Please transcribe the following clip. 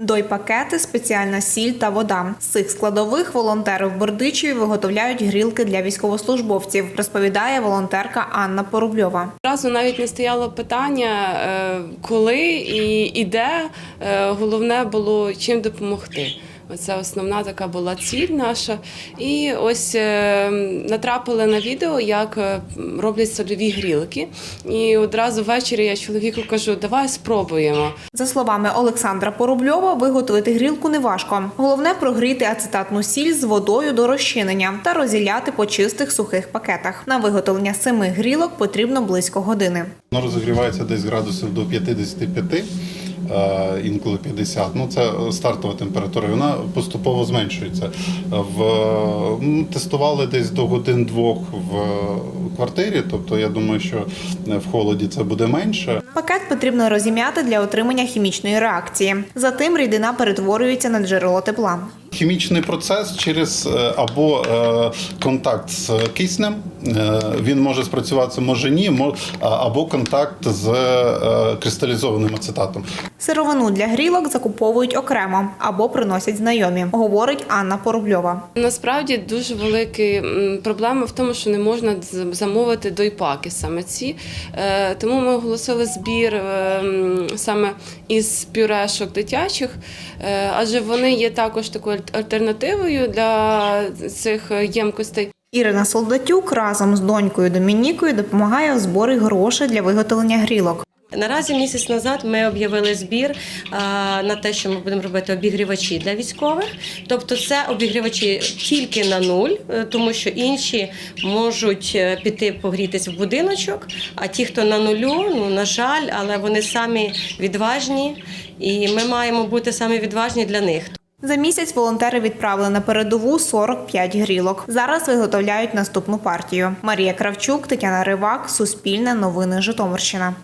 Дойпакети, спеціальна сіль та вода. З цих складових волонтери в Бердичеві виготовляють грілки для військовослужбовців, розповідає волонтерка Анна Порубльова. Разу навіть не стояло питання, е, коли і, де. Е, Головне було чим допомогти. Оце основна така була ціль наша. І ось е, натрапили на відео, як е, роблять сольові грілки. І одразу ввечері я чоловіку кажу, давай спробуємо. За словами Олександра Порубльова, виготовити грілку неважко. Головне прогріти ацетатну сіль з водою до розчинення та розділяти по чистих сухих пакетах. На виготовлення семи грілок потрібно близько години. Воно розігрівається десь градусів до 55, е, інколи 50. Ну це стартова температура. Вона поступово зменшується. В тестували десь до годин-двох в квартирі. Тобто, я думаю, що в холоді це буде менше. Пакет потрібно розім'яти для отримання хімічної реакції. Затим рідина перетворюється на джерело тепла. Хімічний процес через е, або е, контакт з киснем. е, Він може спрацюватися, може ні, або контакт з е, кристалізованим ацетатом. Сировину для грілок закуповують окремо або приносять знайомі, говорить Анна Порубльова. Насправді дуже велика проблема в тому, що не можна з- замовити дойпаки саме ці. Е, Тому ми оголосили збір е, саме із пюрешок дитячих, е, адже вони є також такою альтернативою для цих ємкостей. Ірина Солдатюк разом з донькою Домінікою допомагає у зборі грошей для виготовлення грілок. Наразі місяць назад ми об'явили збір на те, що ми будемо робити обігрівачі для військових. Тобто, це обігрівачі тільки на нуль, е, тому що інші можуть е, піти погрітись в будиночок. А ті, хто на нулю, ну на жаль, але вони самі відважні, і ми маємо бути самі відважні для них. За місяць волонтери відправили на передову 45 грілок. Зараз виготовляють наступну партію. Марія Кравчук, Тетяна Ривак, Суспільне новини Житомирщина.